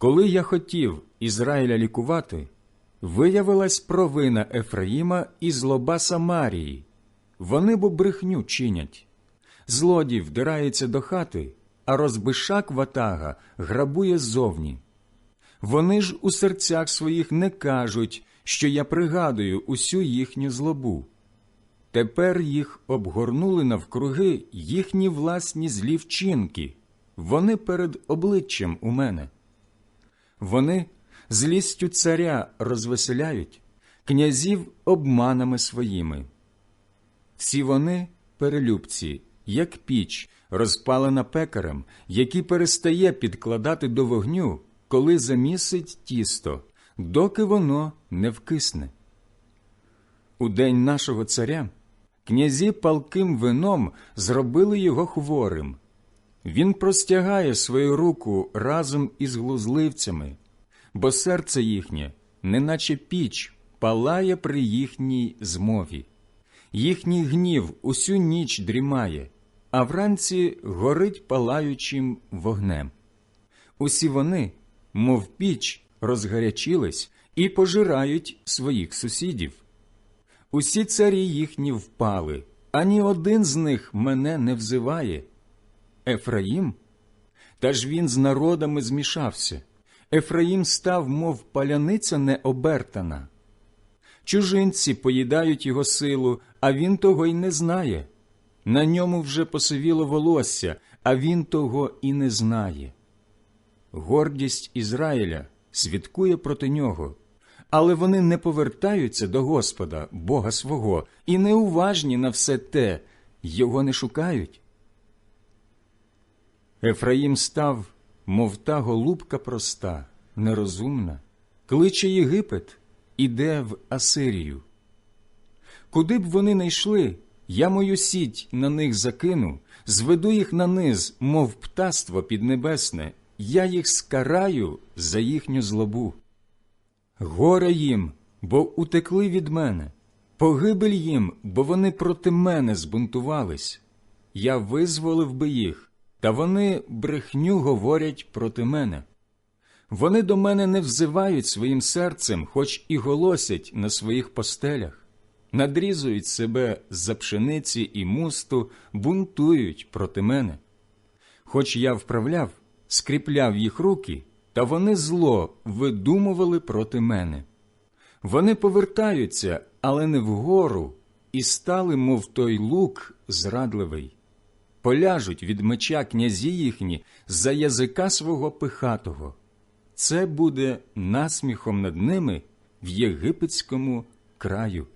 Коли я хотів Ізраїля лікувати, виявилась провина Ефраїма і злоба Самарії. Вони бо брехню чинять. Злодій вдирається до хати, а розбишак ватага грабує ззовні. Вони ж у серцях своїх не кажуть, що я пригадую усю їхню злобу. Тепер їх обгорнули навкруги їхні власні злі вчинки, вони перед обличчям у мене. Вони злістю царя розвеселяють, князів обманами своїми. Всі вони перелюбці, як піч, розпалена пекарем, який перестає підкладати до вогню, коли замісить тісто, доки воно не вкисне. У день нашого царя князі палким вином зробили його хворим. Він простягає свою руку разом із глузливцями, бо серце їхнє, неначе піч, палає при їхній змові. Їхній гнів усю ніч дрімає, а вранці горить палаючим вогнем. Усі вони, мов піч, розгарячились і пожирають своїх сусідів. Усі царі їхні впали, ані один з них мене не взиває. Ефраїм? Та ж він з народами змішався. Ефраїм став, мов паляниця необертана. Чужинці поїдають його силу, а він того й не знає. На ньому вже посивіло волосся, а він того і не знає. Гордість Ізраїля свідкує проти нього, але вони не повертаються до Господа, Бога свого, і неуважні на все те, його не шукають. Ефраїм став, мов та голубка проста, нерозумна, кличе Єгипет, іде в Асирію. Куди б вони не йшли, я мою сіть на них закину, зведу їх на низ, мов птаство піднебесне, я їх скараю за їхню злобу. Горе їм, бо утекли від мене, погибель їм, бо вони проти мене збунтувались. Я визволив би їх, та вони брехню говорять проти мене. Вони до мене не взивають своїм серцем, хоч і голосять на своїх постелях, надрізують себе за пшениці і мусту, бунтують проти мене. Хоч я вправляв, скріпляв їх руки, та вони зло видумували проти мене. Вони повертаються, але не вгору, і стали, мов той лук зрадливий. Поляжуть від меча князі їхні за язика свого пихатого. Це буде насміхом над ними в єгипетському краю.